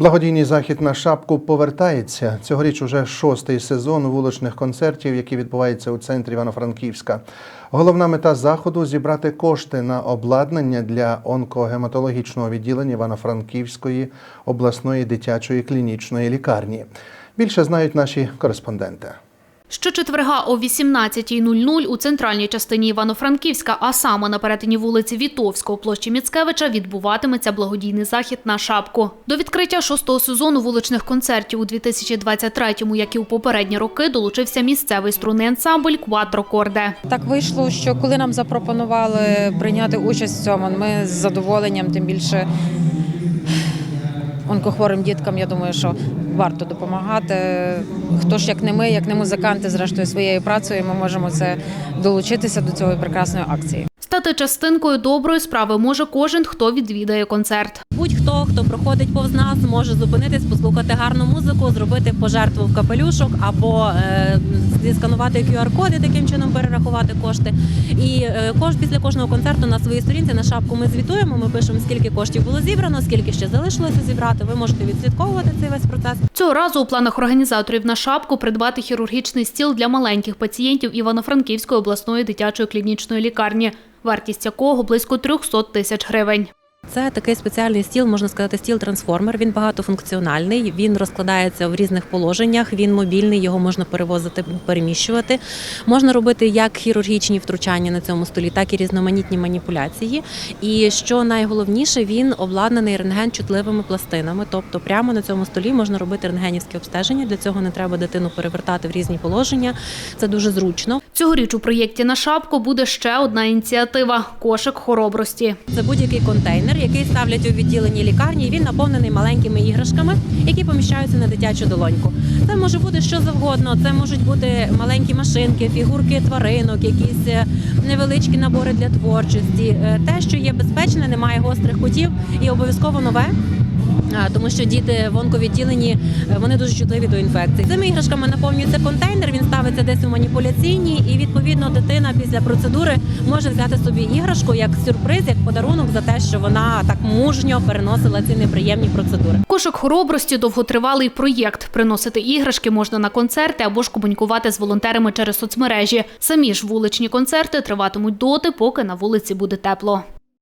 Благодійний захід на шапку повертається. Цьогоріч уже шостий сезон вуличних концертів, які відбуваються у центрі Івано-Франківська. Головна мета заходу зібрати кошти на обладнання для онкогематологічного відділення Івано-Франківської обласної дитячої клінічної лікарні. Більше знають наші кореспонденти. Щочетверга о 18.00 у центральній частині Івано-Франківська, а саме на перетині вулиці Вітовського площі Міцкевича, відбуватиметься благодійний захід на шапку. До відкриття шостого сезону вуличних концертів у 2023-му, як і у попередні роки, долучився місцевий струнний ансамбль «Квадрокорде». Так вийшло, що коли нам запропонували прийняти участь в цьому, ми з задоволенням, тим більше онкохворим діткам, я думаю, що варто допомагати. Хто ж як не ми, як не музиканти, зрештою своєю працею, ми можемо це долучитися до цієї прекрасної акції. Стати частинкою доброї справи може кожен, хто відвідає концерт. Будь-хто, хто проходить повз нас, може зупинитись, послухати гарну музику, зробити пожертву в капелюшок або е, зісканувати QR-код і таким чином перерахувати кошти. І е, кож, після кожного концерту на своїй сторінці на шапку ми звітуємо. Ми пишемо, скільки коштів було зібрано, скільки ще залишилося зібрати. Ви можете відслідковувати цей весь процес. Цього разу у планах організаторів на шапку придбати хірургічний стіл для маленьких пацієнтів Івано-Франківської обласної дитячої клінічної лікарні, вартість якого близько 300 тисяч гривень. Це такий спеціальний стіл, можна сказати, стіл-трансформер. Він багатофункціональний. Він розкладається в різних положеннях. Він мобільний, його можна перевозити, переміщувати. Можна робити як хірургічні втручання на цьому столі, так і різноманітні маніпуляції. І що найголовніше, він обладнаний рентген-чутливими пластинами. Тобто, прямо на цьому столі можна робити рентгенівське обстеження. Для цього не треба дитину перевертати в різні положення. Це дуже зручно. Цьогоріч у проєкті на шапку буде ще одна ініціатива кошик хоробрості. Це будь-який контейнер, який ставлять у відділенні лікарні. і Він наповнений маленькими іграшками, які поміщаються на дитячу долоньку. Це може бути що завгодно. Це можуть бути маленькі машинки, фігурки тваринок, якісь е, невеличкі набори для творчості. Е, Те, що є безпечне, немає гострих кутів і обов'язково нове. Тому що діти в онковідділенні е, вони дуже чутливі до інфекцій. Цими іграшками наповнюється контейнер. Він ставиться десь у маніпуляційній, і відповідно дитина після процедури може взяти собі іграшку як сюрприз, як подарунок за те, що вона так мужньо переносила ці неприємні процедури. Кошик хоробрості довготривалий проєкт. Приносити іграшки можна на концерти або ж комунікувати з волонтерами через соцмережі. Самі ж вуличні концерти триватимуть доти, поки на вулиці буде тепло.